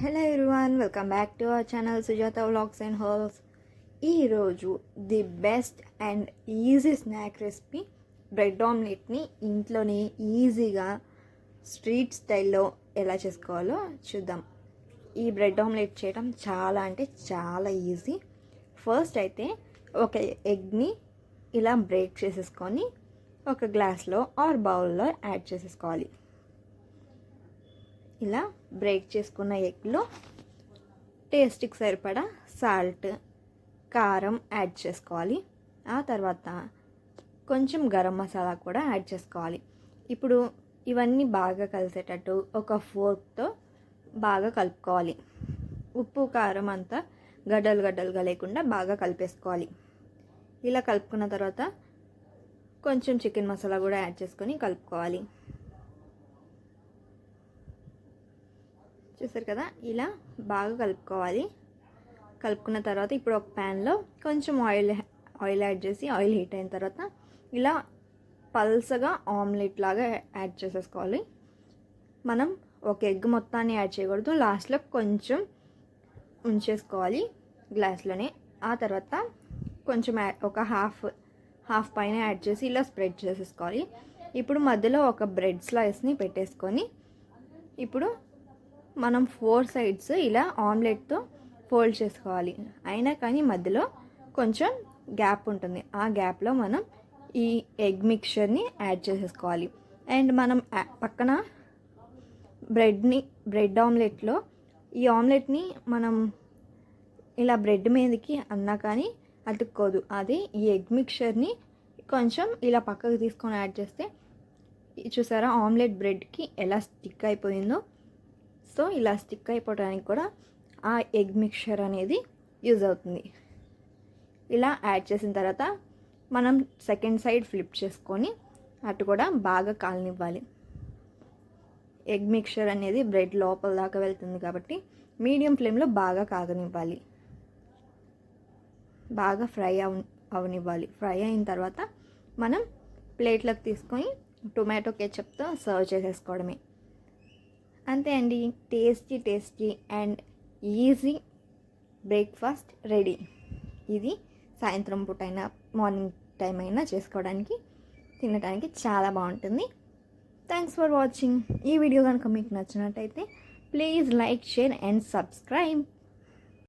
Hello everyone welcome back to our channel Sujatha vlogs and holes ఈరోజు the best and easy snack recipe bread ఆమ్లెట్ని ఇంట్లోనే ఈజీగా street స్టైల్లో ఎలా చేసుకోవాలో చూద్దాం. ఈ బ్రెడ్ ఆమ్లెట్ చేయడం చాలా అంటే చాలా ఈజీ ఫస్ట్ అయితే ఒక ఎగ్ని ఇలా బ్రేక్ చేసేసుకొని ఒక గ్లాస్లో ఆర్ బౌల్లో యాడ్ చేసేసుకోవాలి. ఇలా బ్రేక్ చేసుకున్న ఎగ్లో టేస్ట్కి సరిపడా సాల్ట్ కారం యాడ్ చేసుకోవాలి. ఆ తర్వాత కొంచెం గరం మసాలా కూడా యాడ్ చేసుకోవాలి. ఇప్పుడు ఇవన్నీ బాగా కలిసేటట్టు ఒక ఫోర్క్తో బాగా కలుపుకోవాలి. ఉప్పు కారం అంతా గడ్డలు గడ్డలుగా లేకుండా బాగా కలిపేసుకోవాలి. ఇలా కలుపుకున్న తర్వాత కొంచెం చికెన్ మసాలా కూడా యాడ్ చేసుకొని కలుపుకోవాలి. చూసారు కదా? ఇలా బాగా కలుపుకోవాలి. కలుపుకున్న తర్వాత ఇప్పుడు ఒక ప్యాన్లో కొంచెం ఆయిల్ ఆయిల్ యాడ్ చేసి ఆయిల్ హీట్ అయిన తర్వాత ఇలా పల్సగా ఆమ్లెట్ లాగా యాడ్ చేసేసుకోవాలి. మనం ఒక ఎగ్ మొత్తాన్ని యాడ్ చేయకూడదు. లాస్ట్లో కొంచెం ఉంచేసుకోవాలి గ్లాస్లోనే. ఆ తర్వాత కొంచెం ఒక హాఫ్ హాఫ్ పైన యాడ్ చేసి ఇలా స్ప్రెడ్ చేసేసుకోవాలి. ఇప్పుడు మధ్యలో ఒక బ్రెడ్ స్లైస్ని పెట్టేసుకొని ఇప్పుడు మనం ఫోర్ సైడ్స్ ఇలా ఆమ్లెట్తో ఫోల్డ్ చేసుకోవాలి. అయినా కానీ మధ్యలో కొంచెం గ్యాప్ ఉంటుంది. ఆ గ్యాప్లో మనం ఈ ఎగ్ మిక్చర్ని యాడ్ చేసేసుకోవాలి. అండ్ మనం పక్కన బ్రెడ్ని బ్రెడ్ ఆమ్లెట్లో ఈ ఆమ్లెట్ని మనం ఇలా బ్రెడ్ మీదకి అన్నా కానీ అతుక్కోదు. అది ఈ ఎగ్ మిక్చర్ని కొంచెం ఇలా పక్కకు తీసుకొని యాడ్ చేస్తే చూసారా ఆమ్లెట్ బ్రెడ్కి ఎలా స్టిక్ అయిపోయిందో? సో ఇలా స్టిక్ అయిపోవడానికి కూడా ఆ ఎగ్ మిక్చర్ అనేది యూజ్ అవుతుంది. ఇలా యాడ్ చేసిన తర్వాత మనం సెకండ్ సైడ్ ఫ్లిప్ చేసుకొని అటు కూడా బాగా కాలనివ్వాలి. ఎగ్ మిక్చర్ అనేది బ్రెడ్ లోపల దాకా వెళ్తుంది కాబట్టి మీడియం ఫ్లేమ్లో బాగా కాగనివ్వాలి. బాగా ఫ్రై అవ అవనివ్వాలి. ఫ్రై అయిన తర్వాత మనం ప్లేట్లోకి తీసుకొని టొమాటో కెచప్తో సర్వ్ చేసేసుకోవడమే. అంతే అండి. Tasty tasty and easy breakfast ready. ఇది సాయంత్రం పూట అయినా మార్నింగ్ టైం అయినా చేసుకోవడానికి తినడానికి చాలా బాగుంటుంది. థ్యాంక్స్ ఫర్ వాచింగ్ ఈ వీడియో కనుక మీకు నచ్చినట్టయితే please like share and subscribe